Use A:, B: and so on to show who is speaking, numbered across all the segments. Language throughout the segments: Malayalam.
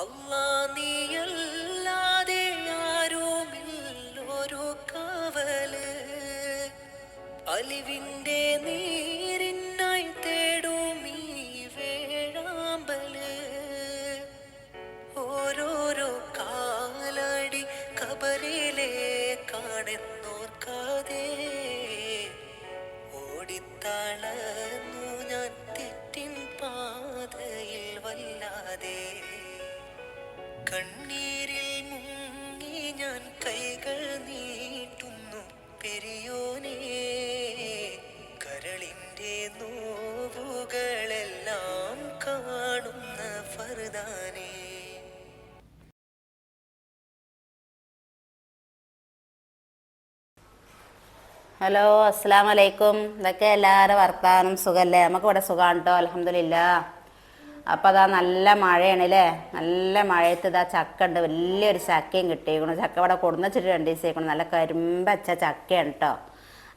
A: അല്ലാ നീയല്ലാതെ ആരുമില്ലൊരു കാവൽ. അലിവിന്റെ കണ്ണീരിൽ മുങ്ങി ഞാൻ കൈകൾ നീട്ടുന്നു. പെരിയോനേ കരളിന്റെ നോവുകളെല്ലാം കാണുന്ന ഫർദാനേ
B: ഹലോ അസ്സാം വലൈക്കും ഇതൊക്കെ എല്ലാവരും വർത്താനം. സുഖല്ലേ? നമുക്കിവിടെ സുഖമാണ് കേട്ടോ അലഹമില്ല അപ്പോൾ അതാ നല്ല മഴയാണ് അല്ലേ നല്ല മഴയത്ത് ഇതാ ചക്ക ഉണ്ട് വലിയൊരു ചക്കയും കിട്ടിയേക്കണം. ചക്ക ഇവിടെ കൊടുന്ന് വെച്ചിട്ട് രണ്ട് ദിവസമായിക്കണം നല്ല കരിമ്പച്ച ചക്കയാണ് കേട്ടോ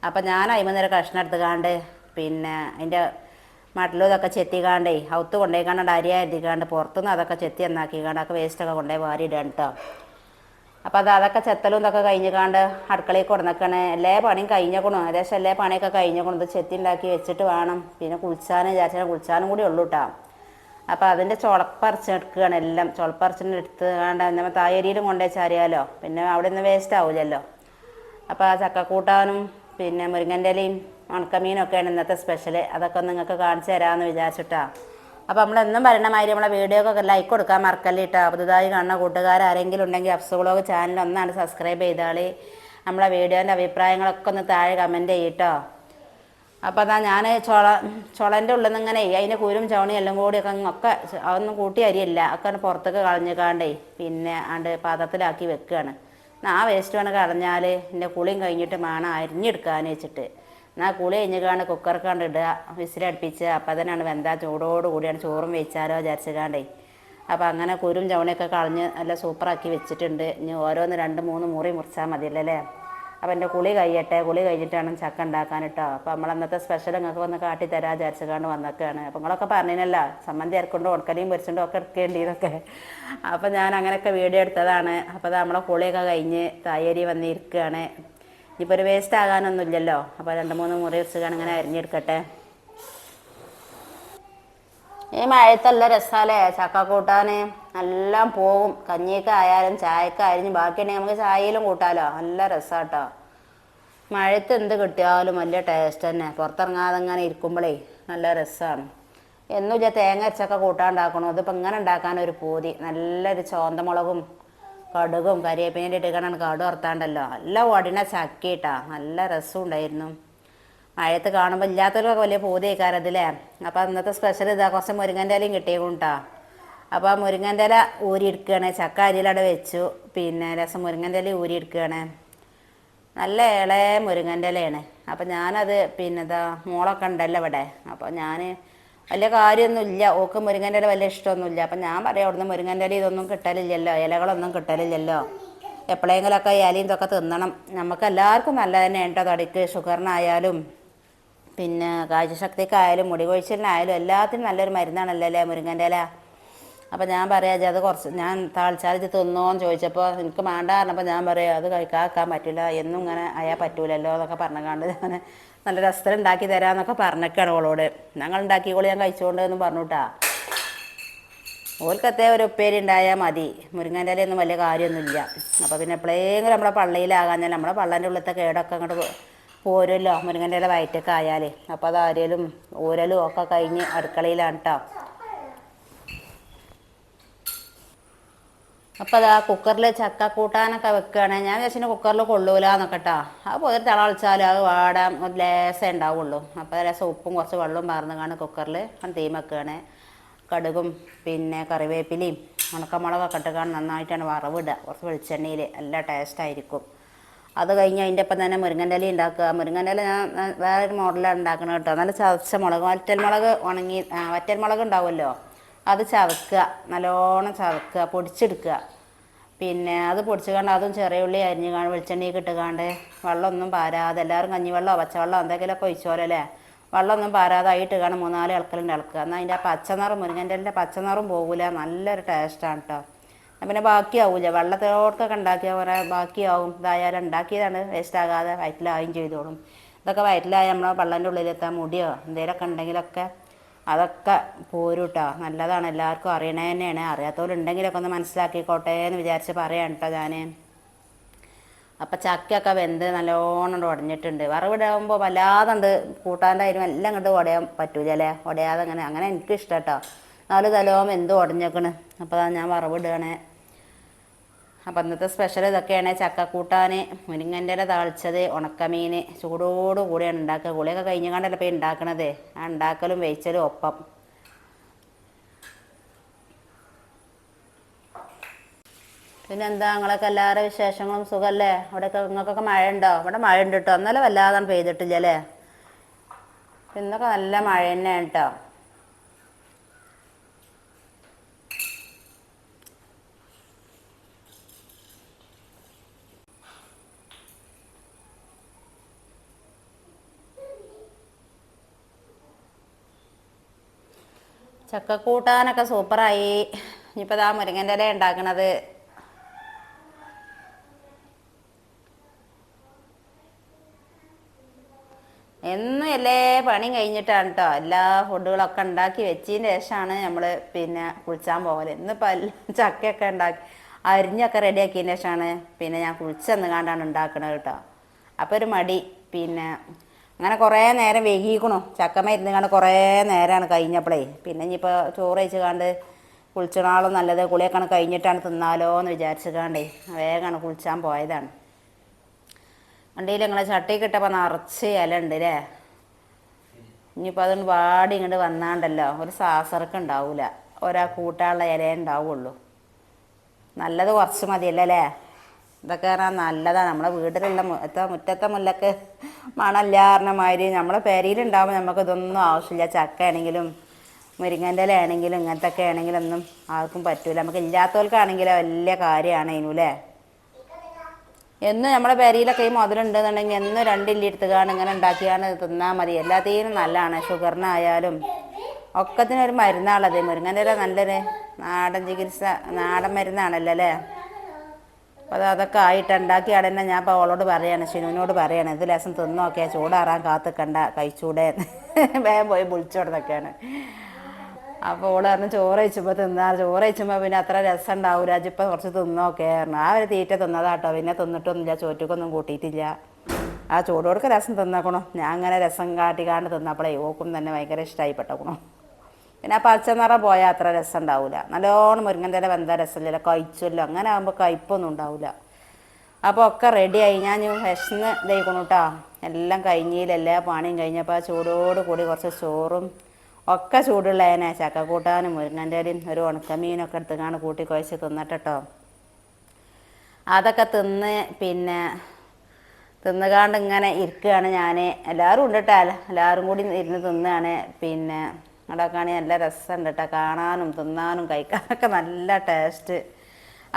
B: അപ്പോൾ ഞാൻ അയിമന്നേരം കഷ്ണം എടുത്തുകാണ്ട് പിന്നെ അതിന്റെ മട്ടിലും ഇതൊക്കെ ചെത്തിക്കാണ്ടേ ഔത്ത് കൊണ്ടുപോയിക്കാണ്ട് അരി അരിക്കാണ്ട് പുറത്തുനിന്ന് അതൊക്കെ ചെത്തി എന്നാക്കിക്കാണ്ട് ഒക്കെ വേസ്റ്റൊക്കെ കൊണ്ടുപോയി വാരി ഇടാൻ കേട്ടോ അപ്പോൾ അത് അതൊക്കെ ചെത്തലും ഇതൊക്കെ കഴിഞ്ഞിക്കാണ്ട് അടുക്കളയിൽ കൊടുന്നേക്കണേ. എല്ലാ പണിയും കഴിഞ്ഞേക്കണു. ഏകദേശം എല്ലാ പണിയൊക്കെ കഴിഞ്ഞേക്കണു. ഇത് ചെത്തി ഉണ്ടാക്കി വെച്ചിട്ട് വേണം. പിന്നെ കുളിച്ചാനും ചാച്ചാനും കുളിച്ചാനും കൂടി ഉള്ളൂ കേട്ടോ അപ്പോൾ അതിന്റെ ചുളപ്പറിച്ചെടുക്കുകയാണ് എല്ലാം. ചുളപ്പറിച്ചിട്ട് എടുത്ത് കാണ്ട് നമ്മൾ തായരിയിലും കൊണ്ടുവച്ച് അറിയാലോ പിന്നെ അവിടെ നിന്ന് വേസ്റ്റ് ആവില്ലല്ലോ അപ്പോൾ ആ ചക്കക്കൂട്ടാനും പിന്നെ മുരിങ്ങന്റെ ഇലയും ഉണക്കമീനൊക്കെയാണ് ഇന്നത്തെ സ്പെഷ്യൽ അതൊക്കെ നിങ്ങൾക്ക് കാണിച്ചു തരാമെന്ന് വിചാരിച്ചിട്ടാ. അപ്പോൾ നമ്മൾ എന്നും പറയണ മാതിരി നമ്മളെ വീഡിയോക്കൊക്കെ ലൈക്ക് കൊടുക്കാൻ മറക്കല്ലേ കേട്ടോ പുതുതായി കാണുന്ന കൂട്ടുകാരെങ്കിലും ഉണ്ടെങ്കിൽ അഫ്സ് ചാനൽ ഒന്നാണ് സബ്സ്ക്രൈബ് ചെയ്താളി. നമ്മളെ വീഡിയോന്റെ അഭിപ്രായങ്ങളൊക്കെ ഒന്ന് താഴെ കമന്റ് ചെയ്യട്ടോ അപ്പോൾ അതാ ഞാൻ ചുള ചുളന്റെ ഉള്ളിൽ നിന്ന് ഇങ്ങനെ അതിന്റെ കുരും ചവണി എല്ലാം കൂടി ഒക്കെ ഒക്കെ അതൊന്നും കൂട്ടി അരിയല്ല. ഒക്കെ പുറത്തൊക്കെ കളഞ്ഞിക്കാണ്ടേ പിന്നെ ആണ്ട് പാത്രത്തിലാക്കി വെക്കുകയാണ് ആ വേസ്റ്റ് വേണം കളഞ്ഞാൽ എന്റെ കുളിയും കഴിഞ്ഞിട്ട് വേണം അരിഞ്ഞെടുക്കാന്ന് വെച്ചിട്ട്. എന്നാൽ കുളി കഴിഞ്ഞിക്കാണ്ട് കുക്കർക്കാണ്ട് ഇടുക വിസിലടുപ്പിച്ച് അപ്പം തന്നെയാണ് വെന്താ ചൂടോട് കൂടിയാണ് ചോറും വെച്ചാലോ വിചാരിച്ചിക്കാണ്ടേ. അപ്പം അങ്ങനെ കുരും ചവണിയൊക്കെ കളഞ്ഞ് നല്ല സൂപ്പറാക്കി വെച്ചിട്ടുണ്ട്. ഇനി ഓരോന്ന് രണ്ട് മൂന്ന് മുറി മുറിച്ചാൽ മതിയല്ലോ അപ്പം എന്റെ കുളി കഴിയട്ടെ കുളി കഴിഞ്ഞിട്ടാണ് ചക്ക ഉണ്ടാക്കാൻ കേട്ടോ അപ്പോൾ നമ്മൾ അന്നത്തെ സ്പെഷ്യൽ നിങ്ങൾക്ക് വന്ന് കാട്ടി തരാ വിചാരിച്ചുകൊണ്ട് വന്നൊക്കെയാണ് അപ്പോൾ നിങ്ങളൊക്കെ പറഞ്ഞില്ല സമ്മന്തി അരക്കൊണ്ടും ഉണക്കലിയും പൊരിച്ചുകൊണ്ടും ഒക്കെ എടുക്കേണ്ടിയതൊക്കെ അപ്പോൾ ഞാൻ അങ്ങനെയൊക്കെ വീഡിയോ എടുത്തതാണ്. അപ്പോൾ നമ്മളെ കുളിയൊക്കെ കഴിഞ്ഞ് തായരി വന്നിരിക്കുകയാണ് ഇനിയിപ്പോൾ ഒരു വേസ്റ്റ് ആകാനൊന്നുമില്ലല്ലോ അപ്പോൾ രണ്ട് മൂന്ന് മുറി വെച്ചുകാണ് ഇങ്ങനെ അരിഞ്ഞെടുക്കട്ടെ. ഈ മഴയത്തല്ല രസാലേ ചക്ക കൂട്ടാൻ എല്ലാം പോകും. കഞ്ഞിയൊക്കെ ആയാലും ചായക്ക അരിഞ്ഞ് ബാക്കിയുണ്ടെങ്കിൽ നമുക്ക് ചായയിലും കൂട്ടാലോ. നല്ല രസാട്ടോ. മഴയത്ത് എന്ത് കിട്ടിയാലും വലിയ ടേസ്റ്റ് തന്നെ. പുറത്തിറങ്ങാതെ ഇങ്ങനെ ഇരിക്കുമ്പോഴേ നല്ല രസമാണ് എന്നും ഇല്ല തേങ്ങ അരച്ചൊക്കെ കൂട്ടാണ്ടാക്കണോ. ഇതിപ്പോൾ ഇങ്ങനെ ഉണ്ടാക്കാൻ ഒരു പൂതി. നല്ലൊരു ചോന്തമുളകും കടുകും കരിവേപ്പിന്റെ ഇട്ടിക്കണം കടു വറുത്താണ്ടല്ലോ. നല്ല ഉടനെ ചക്കിയിട്ടാ നല്ല രസം ഉണ്ടായിരുന്നു. മഴയത്ത് കാണുമ്പോൾ ഇല്ലാത്തവരൊക്കെ വലിയ പൂതി അതില്ലേ അപ്പോൾ അന്നത്തെ സ്പെഷ്യൽ ഇതാ. കുറച്ച് മുരിങ്ങന്റെ ഇലയും കിട്ടിയേക്കുണ്ടാ അപ്പോൾ ആ മുരിങ്ങന്റെ ഇല ഊരിയെടുക്കുകയാണ് ചക്ക അരിയിലവിടെ വെച്ചു. പിന്നെ രസം മുരിങ്ങന്റെ ഇല ഊരിയെടുക്കുകയാണ് നല്ല ഇളയ മുരിങ്ങന്റെ ഇലയാണ് അപ്പം ഞാനത് പിന്നെ ഇതാ മോളൊക്കെ ഉണ്ടല്ലോ ഇവിടെ. അപ്പോൾ ഞാൻ വലിയ കാര്യമൊന്നുമില്ല ഓക്ക് മുരിങ്ങന്റെ ഇല വലിയ ഇഷ്ടമൊന്നുമില്ല അപ്പം ഞാൻ പറയാം അവിടുന്ന് മുരിങ്ങന്റെ ഇല ഇതൊന്നും കിട്ടലില്ലല്ലോ. ഇലകളൊന്നും കിട്ടലില്ലല്ലോ. എപ്പോഴെങ്കിലൊക്കെ ഇലയും ഇതൊക്കെ തിന്നണം. നമുക്ക് എല്ലാവർക്കും നല്ല തന്നെ ഉണ്ടോ. തടിക്ക് ഷുഗറിനായാലും പിന്നെ കാഴ്ചശക്തിക്കായാലും മുടി കൊഴിച്ചിലിനായാലും എല്ലാത്തിനും നല്ലൊരു മരുന്നാണല്ലോ അല്ലേ മുരിങ്ങന്റെ ഇല അപ്പം ഞാൻ പറയാം "ഇജ്ജ് അത് കുറച്ച് ഞാൻ താളിച്ചാലിച്ച് തിന്നോ തിന്നോന്ന് ചോദിച്ചപ്പോൾ എനിക്ക് വേണ്ട പറഞ്ഞപ്പോൾ ഞാൻ പറയാം അത് കഴിക്കാക്കാൻ പറ്റില്ല എന്നും ഇങ്ങനെ അയാൾ പറ്റൂലല്ലോ എന്നൊക്കെ പറഞ്ഞുകൊണ്ട് ഞാൻ നല്ല രസത്തിൽ ഉണ്ടാക്കി തരാമെന്നൊക്കെ പറഞ്ഞൊക്കെയാണ് ഓളോട്. ഞങ്ങൾ ഉണ്ടാക്കിക്കോളി ഞാൻ കഴിച്ചുകൊണ്ട് എന്ന് പറഞ്ഞുട്ടാ. ഓൽക്കത്തെ ഒരു ഉപ്പേരി ഉണ്ടായാൽ മതി. മുരിങ്ങന്റെ ഇലയൊന്നും വലിയ കാര്യമൊന്നുമില്ല. അപ്പോൾ പിന്നെ എപ്പോഴെങ്കിലും നമ്മളെ പള്ളിയിലാകാഞ്ഞാൽ നമ്മളെ പള്ളന്റെ ഉള്ളിലത്തെ കേടൊക്കെ അങ്ങോട്ട് പോരുമല്ലോ മുരിങ്ങന്റെ ഇല വയറ്റൊക്കെ ആയാലേ. അപ്പോൾ അത് ഓരലും ഒക്കെ കഴിഞ്ഞ് അടുക്കളയിലാണ് കേട്ടോ അപ്പോൾ അതാ കുക്കറിൽ ചക്ക കൂട്ടാനൊക്കെ വെക്കുകയാണെങ്കിൽ ഞാൻ വിചാരിച്ചു കുക്കറിൽ കൊള്ളൂല എന്നൊക്കെ കേട്ടോ അത് പോയി തിളച്ചാൽ അത് വാടാൻ ഒരു ലേസേ ഉണ്ടാവുള്ളൂ അപ്പോൾ രസം ഉപ്പും കുറച്ച് വെള്ളവും പാർന്നുകാണ് കുക്കറിൽ തീ വെക്കുകയാണ് കടുകും പിന്നെ കറിവേപ്പിലയും ഉണക്കമുളകൊക്കെ ഇട്ടുകാണ് നന്നായിട്ടാണ് വറവിടുക കുറച്ച് വെളിച്ചെണ്ണയിൽ നല്ല ടേസ്റ്റായിരിക്കും അത് കഴിഞ്ഞ് അതിന്റെ ഒപ്പം തന്നെ മുരിങ്ങന്റെ ഇല ഉണ്ടാക്കുക മുരിങ്ങന്റെ ഞാൻ വേറൊരു മോഡലാണ് ഉണ്ടാക്കുന്നത് കേട്ടോ. നല്ല ചതച്ച മുളക് വറ്റൽ മുളക് ഉണങ്ങി വറ്റൽ മുളക് ഉണ്ടാവുമല്ലോ അത് ചവക്കുക നല്ലോണം ചവക്കുക പൊടിച്ചെടുക്കുക. പിന്നെ അത് പൊടിച്ചുകൊണ്ട് അതും ചെറിയ ഉള്ളി അരിഞ്ഞ് കാണും വെളിച്ചെണ്ണയൊക്കെ ഇട്ടുകാണ്ട് വെള്ളമൊന്നും പാരാതെ എല്ലാവരും കഞ്ഞിവെള്ളമോ പച്ചവെള്ളമോ എന്തെങ്കിലുമൊക്കെ ഒഴിച്ചോലല്ലേ വെള്ളമൊന്നും പാരാതായിട്ട് കാണും മൂന്നാൽ ഇളക്കലുണ്ട് ഇളക്കുക. എന്നാൽ അതിന്റെ ആ പച്ചനിറം മുരിങ്ങന്റെ പച്ചനിറം പോകില്ല നല്ലൊരു ടേസ്റ്റാണ് കേട്ടോ പിന്നെ ബാക്കിയാവില്ല വെള്ളത്തോടൊക്കെ ഉണ്ടാക്കിയ പോലെ ബാക്കിയാവും. ഇതായാലും ഉണ്ടാക്കിയതാണ്. വേസ്റ്റ് ആകാതെ വയറ്റിലാവുകയും ചെയ്തോളും. ഇതൊക്കെ വയറ്റിലായ നമ്മളെ വെള്ളന്റെ ഉള്ളിലെത്താൻ മുടിയോ എന്തെങ്കിലുമൊക്കെ ഉണ്ടെങ്കിലൊക്കെ അതൊക്കെ പോരും കേട്ടോ നല്ലതാണ്. എല്ലാവർക്കും അറിയണേ തന്നെയാണ്. അറിയാത്തവരുണ്ടെങ്കിലൊക്കെ ഒന്ന് മനസ്സിലാക്കിക്കോട്ടെ എന്ന് വിചാരിച്ച് പറയാം കേട്ടോ ഞാൻ അപ്പം ചക്കയൊക്കെ വെന്ത് നല്ലോണം ഉടഞ്ഞിട്ടുണ്ട് വറവിടാകുമ്പോൾ വല്ലാതെ കൂട്ടാന്റെ എല്ലാം കണ്ട് ഉടയാൻ പറ്റൂല ഉടയാതെ അങ്ങനെ അങ്ങനെ എനിക്കിഷ്ടം കേട്ടോ നാല് തലവും എന്ത് ഉടഞ്ഞേക്കണ് അപ്പോൾ ഞാൻ വറവിടുകയാണ് അപ്പം ഇന്നത്തെ സ്പെഷ്യൽ ഇതൊക്കെയാണ് ചക്ക കൂട്ടാൻ മുരിങ്ങന്റെ താളിച്ചത് ഉണക്കമീൻ ചൂടോട് കൂടിയാണ് ഉണ്ടാക്കുക. ഗുളിയൊക്കെ കഴിഞ്ഞ് ഇപ്പോൾ ഉണ്ടാക്കണത്? ആ ഉണ്ടാക്കലും വേവിച്ചലും ഒപ്പം. പിന്നെ എന്താ നിങ്ങളൊക്കെ എല്ലാവരുടെ വിശേഷങ്ങളും സുഖമല്ലേ അവിടെയൊക്കെ നിങ്ങൾക്കൊക്കെ മഴ ഉണ്ടോ ഇവിടെ മഴ ഉണ്ട് കേട്ടോ ഇന്നലെ വല്ലാതെ പെയ്തിട്ടില്ല അല്ലേ ഇന്നൊക്കെ നല്ല മഴ തന്നെയാണ് കേട്ടോ ചക്കക്കൂട്ടാനൊക്കെ സൂപ്പറായി. ഇനിയിപ്പോൾ ഇതാ മുരിങ്ങന്റെ ഇല ഉണ്ടാക്കണത്. എന്നും പണിയും കഴിഞ്ഞിട്ടാണ് കേട്ടോ എല്ലാ ഫുഡുകളൊക്കെ ഉണ്ടാക്കി വെച്ചതിന് ശേഷമാണ് നമ്മൾ പിന്നെ കുളിച്ചാൻ പോകൽ. ഇന്നിപ്പോൾ എല്ലാം ചക്കയൊക്കെ ഉണ്ടാക്കി അരിഞ്ഞൊക്കെ റെഡിയാക്കിയതിന് ശേഷമാണ് പിന്നെ ഞാൻ കുളിച്ചെന്ന് കണ്ടാണ് ഉണ്ടാക്കണത് കേട്ടോ അപ്പോൾ ഒരു മടി പിന്നെ അങ്ങനെ കുറേ നേരം വൈകിക്കണു. ചക്കമ്മ ഇരുന്ന് കണ്ട് കുറേ നേരമാണ് കഴിഞ്ഞപ്പോഴേ പിന്നെ ഇനിയിപ്പോൾ ചോറ് കഴിച്ച് കണ്ട് കുളിച്ചണാളും നല്ലത്. കുളിയൊക്കെ കഴിഞ്ഞിട്ടാണ് തിന്നാലോ എന്ന് വിചാരിച്ചു വേഗമാണ് കുളിച്ചാൻ പോയതാണ്. വണ്ടിയിൽ ഇങ്ങനെ ചട്ടി കിട്ടപ്പോൾ നിറച്ച് ഇല ഉണ്ട് അല്ലേ ഇനിയിപ്പോൾ അതുകൊണ്ട് വാടി ഇങ്ങോട്ട് വന്നാണ്ടല്ലോ. ഒരു സാസർക്ക് ഉണ്ടാവില്ല ഒരാ കൂട്ടാനുള്ള ഇലയേ ഉണ്ടാവുള്ളൂ. നല്ലത് കുറച്ച് മതിയല്ലേ ഇതൊക്കെ പറഞ്ഞാൽ നല്ലതാണ് നമ്മളെ വീട്ടിലുള്ള മുറ്റത്തെ മുറ്റത്തെ മുല്ലക്ക് മണല്ലാറിനമാതിരി നമ്മളെ പെരയിലുണ്ടാകുമ്പോൾ നമുക്ക് ഇതൊന്നും ആവശ്യമില്ല. ചക്ക ആണെങ്കിലും മുരിങ്ങന്റെ ഇല ആണെങ്കിലും ഇങ്ങനത്തെ ഒക്കെ ആണെങ്കിലും ഒന്നും ആർക്കും പറ്റൂല. നമുക്ക് ഇല്ലാത്തവർക്കാണെങ്കിലും വലിയ കാര്യമാണ് അതിനുല്ലേ എന്നും നമ്മുടെ പെരയിലൊക്കെ ഈ മുതലുണ്ടെന്നുണ്ടെങ്കിൽ എന്നും രണ്ടില്ലി എടുത്തുകാണ് ഇങ്ങനെ ഉണ്ടാക്കിയാണ് തിന്നാൽ മതി. എല്ലാത്തിനും നല്ലതാണ്. ഷുഗറിനായാലും ഒക്കത്തിനൊരു മരുന്നാണത് മുരിങ്ങന്റെ ഇല നല്ലൊരു നാടൻ ചികിത്സ നാടൻ മരുന്നാണല്ലോ അല്ലേ അപ്പോൾ അത് അതൊക്കെ ആയിട്ട് ഉണ്ടാക്കി തന്നെ ഞാൻ ഇപ്പോൾ അവളോട് പറയാണ് ഷിനുവിനോട് പറയാണ് ഇത് ലേസം തിന്നോക്കെ ചൂടാറാൻ കാത്തുക്കണ്ട കഴിച്ചൂടെ വേഗം പോയി വിളിച്ചോടുന്നൊക്കെയാണ്. അപ്പോൾ ഓൾ പറഞ്ഞു ചോറ് കഴിച്ചപ്പോൾ തിന്നാ ചോറ് കഴിച്ചുമ്പോൾ പിന്നെ അത്ര രസം ഉണ്ടാവില്ല ഇപ്പം കുറച്ച് തിന്നോക്കെ പറഞ്ഞു. ആ ഒരു തീറ്റ തിന്നതാട്ടോ പിന്നെ തിന്നിട്ടൊന്നുമില്ല ചോറ്റക്കൊന്നും കൂട്ടിയിട്ടില്ല. ആ ചൂടോടൊക്കെ രസം തിന്നേക്കണോ. ഞാൻ അങ്ങനെ രസം കാട്ടി കാട്ടിക്കാണ്ട് തിന്നപ്പോഴേ ഓക്കും തന്നെ ഭയങ്കര ഇഷ്ടമായി പെട്ടേക്കണോ. പിന്നെ ആ പച്ചനിറ പോയാൽ അത്ര രസം ഉണ്ടാവില്ല നല്ലോണം മുരിങ്ങന്റെ വെന്ത രസമില്ല കഴിച്ചല്ലോ അങ്ങനെ ആകുമ്പോൾ കയ്പൊന്നും ഉണ്ടാവില്ല അപ്പോൾ ഒക്കെ റെഡിയായി ഞാൻ വിശന്ന് ഇതായിക്കണു കേട്ടോ എല്ലാം കഴിഞ്ഞില്ല? എല്ലാ പണിയും കഴിഞ്ഞപ്പോൾ ആ ചൂടോട് കൂടി കുറച്ച് ചോറും ഒക്കെ ചൂടുള്ളതിനെ ചക്കക്കൂട്ടാനും മുരിങ്ങന്റെ ഇലയും ഒരു ഉണക്കമീനൊക്കെ എടുത്തുകാണ് കൂട്ടി കുഴച്ച് തിന്നിട്ടോ അതൊക്കെ തിന്ന് പിന്നെ തിന്നുകാണ്ട് ഇങ്ങനെ ഇരിക്കുകയാണ് ഞാൻ എല്ലാവരും ഉണ്ട് കേട്ടോ എല്ലാവരും കൂടി ഇരുന്ന് തിന്നുകയാണ് പിന്നെ അവിടെയൊക്കെയാണെങ്കിൽ നല്ല രസമുണ്ട് കേട്ടോ കാണാനും തിന്നാനും കഴിക്കാനൊക്കെ നല്ല ടേസ്റ്റ്.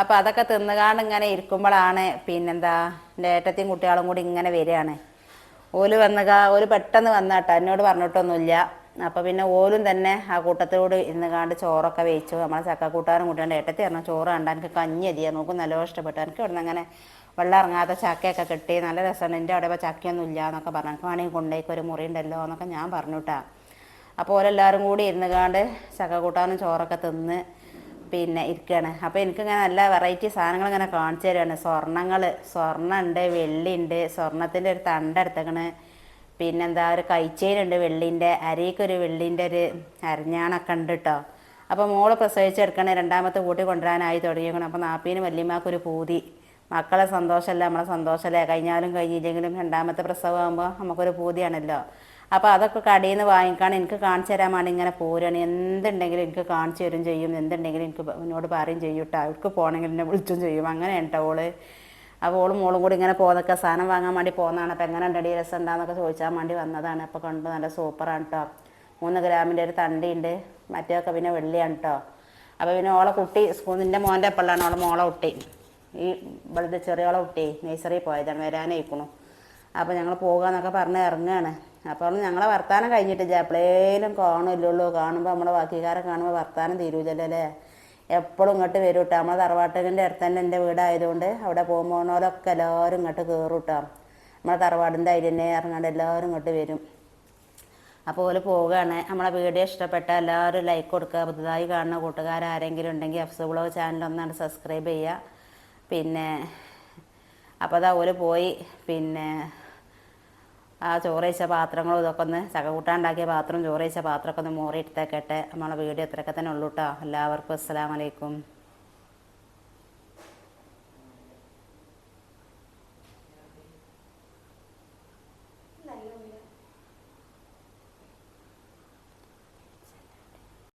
B: അപ്പോൾ അതൊക്കെ തിന്നുകാണ്ട് ഇങ്ങനെ ഇരിക്കുമ്പോഴാണ് പിന്നെന്താ എന്റെ ഏട്ടത്തെയും കുട്ടികളും കൂടി ഇങ്ങനെ വരികയാണ്. ഓൽ വന്നുക ഓൽ പെട്ടെന്ന് വന്ന കേട്ടോ എന്നോട് പറഞ്ഞിട്ടൊന്നുമില്ല. അപ്പോൾ പിന്നെ ഓലും തന്നെ ആ കൂട്ടത്തോട് ഇന്ന് കാണ്ട് ചോറൊക്കെ വേവിച്ചു നമ്മളെ ചക്കക്കൂട്ടാനും കൂട്ടാണ്ട് ഏട്ടത്തി പറഞ്ഞു ചോറ് കണ്ട എനിക്ക് കഞ്ഞി അരിയാ നോക്കും നല്ല ഇഷ്ടപ്പെട്ടു. എനിക്ക് ഇവിടെ നിന്ന് അങ്ങനെ വെള്ളം ഇറങ്ങാത്ത ചക്കയൊക്കെ കിട്ടി. നല്ല രസമാണ് എന്റെ അവിടെ ഇപ്പോൾ ചക്കയൊന്നും ഇല്ല എന്നൊക്കെ പറഞ്ഞു. എനിക്ക് വേണമെങ്കിൽ കൊണ്ടേക്ക് ഒരു മുറി ഉണ്ടല്ലോ എന്നൊക്കെ ഞാൻ പറഞ്ഞു കേട്ടാ അപ്പോൾ ഓരെല്ലാവരും കൂടി ഇരുന്ന് കാണ്ട് ചക്കക്കൂട്ടാനും ചോറൊക്കെ തിന്ന് പിന്നെ ഇരിക്കുകയാണ് അപ്പോൾ എനിക്കിങ്ങനെ നല്ല വെറൈറ്റി സാധനങ്ങൾ ഇങ്ങനെ കാണിച്ചു തരികയാണ് സ്വർണങ്ങൾ സ്വർണമുണ്ട് വെള്ളിയുണ്ട് സ്വർണത്തിന്റെ ഒരു തണ്ട എടുത്തേക്കണ്. പിന്നെന്താ ഒരു കൈച്ചേനുണ്ട് വെള്ളിന്റെ അരിക്കൊരു വെള്ളിന്റെ ഒരു അരഞ്ഞാണൊക്കെ ഉണ്ട് കേട്ടോ അപ്പോൾ മോൾ പ്രസവിച്ചെടുക്കണേ രണ്ടാമത്തെ കൂട്ടി കൊണ്ടുവരാനായി തുടങ്ങിയേക്കണം. അപ്പോൾ നാപ്പീനും വല്യമാക്കൊരു പൂതി. മക്കളെ സന്തോഷമല്ല നമ്മളെ സന്തോഷമല്ലേ? കഴിഞ്ഞാലും കഴിഞ്ഞില്ലെങ്കിലും രണ്ടാമത്തെ പ്രസവമാകുമ്പോൾ നമുക്കൊരു പൂതിയാണല്ലോ. അപ്പോൾ അതൊക്കെ കടയിൽ നിന്ന് വാങ്ങിക്കാണ്. എനിക്ക് കാണിച്ചു തരാൻ വേണ്ടി ഇങ്ങനെ പോരാണ്. എന്തുണ്ടെങ്കിലും എനിക്ക് കാണിച്ചു തരും ചെയ്യും. എന്തുണ്ടെങ്കിലും എനിക്ക് എന്നോട് പറയും ചെയ്യും കേട്ടോ. അവർക്ക് പോകണമെങ്കിൽ എന്നെ വിളിച്ചും ചെയ്യും. അങ്ങനെ കേട്ടോ ഓൾ. അപ്പോൾ ഓളും മോളും കൂടി ഇങ്ങനെ പോകുന്നൊക്കെ സാധനം വാങ്ങാൻ വേണ്ടി പോകുന്നതാണ് അപ്പോൾ എങ്ങനെ ഉണ്ടടി രസം ഉണ്ടാകുന്നൊക്കെ ചോദിച്ചാൽ വേണ്ടി വന്നതാണ്. അപ്പോൾ കണ്ടു നല്ല സൂപ്പറാണ് കേട്ടോ. മൂന്ന് ഗ്രാമിന്റെ ഒരു തണ്ടിയുണ്ട്. മറ്റേതൊക്കെ പിന്നെ വെള്ളിയാണ് കേട്ടോ. അപ്പോൾ പിന്നെ ഓളെ കുട്ടി സ്കൂളിന്റെ മോന്റെ എപ്പോഴാണ് ഓളെ മോളെ കുട്ടി. ഈ ചെറിയ ചെറിയോളെ കുട്ടി നഴ്സറി പോയതാണ് വരാനായിക്കണു. അപ്പോൾ ഞങ്ങൾ പോകാന്നൊക്കെ പറഞ്ഞ് ഇറങ്ങുകയാണ് അപ്പോൾ ഞങ്ങളെ വർത്താനം കഴിഞ്ഞിട്ടില്ല എപ്പോഴേലും കാണില്ലുള്ളൂ കാണുമ്പോൾ നമ്മളെ ബാക്കിക്കാരെ കാണുമ്പോൾ വർത്താനം തീരൂലല്ലോ അല്ലേ എപ്പോഴും ഇങ്ങോട്ട് വരും കേട്ടോ നമ്മളെ തറവാട്ടിന്റെ അടുത്ത് തന്നെ എന്റെ വീടായതുകൊണ്ട് അവിടെ പോകുമ്പോഴൊക്കെ എല്ലാവരും ഇങ്ങോട്ട് കയറും കേട്ടോ നമ്മളെ തറവാടിന്റെ അതിൽ തന്നെ ഇറങ്ങാണ്ട് എല്ലാവരും ഇങ്ങോട്ട് വരും. അപ്പോൾ ഓൽ പോവുകയാണ് നമ്മളെ വീഡിയോ ഇഷ്ടപ്പെട്ട എല്ലാവരും ലൈക്ക് കൊടുക്കുക പുതുതായി കാണുന്ന കൂട്ടുകാരാരെങ്കിലും ഉണ്ടെങ്കിൽ എഫ്സ് ബ്ലോഗ് ചാനൽ ഒന്നാണ് സബ്സ്ക്രൈബ് ചെയ്യുക പിന്നെ അപ്പോൾ അതാ ഓൽ പോയി. പിന്നെ ആ ചോറ് വെച്ച പാത്രങ്ങളും ഇതൊക്കെ ഒന്ന് ചകകൂട്ടാണ്ടാക്കിയ പാത്രം ചോറ് വെച്ച പാത്രമൊക്കെ ഒന്ന് മോറി എടുത്തേക്കട്ടെ നമ്മളെ വീഡിയോ ഇത്രയൊക്കെ തന്നെ ഉള്ളൂ കേട്ടോ എല്ലാവർക്കും അസ്സലാമലൈക്കും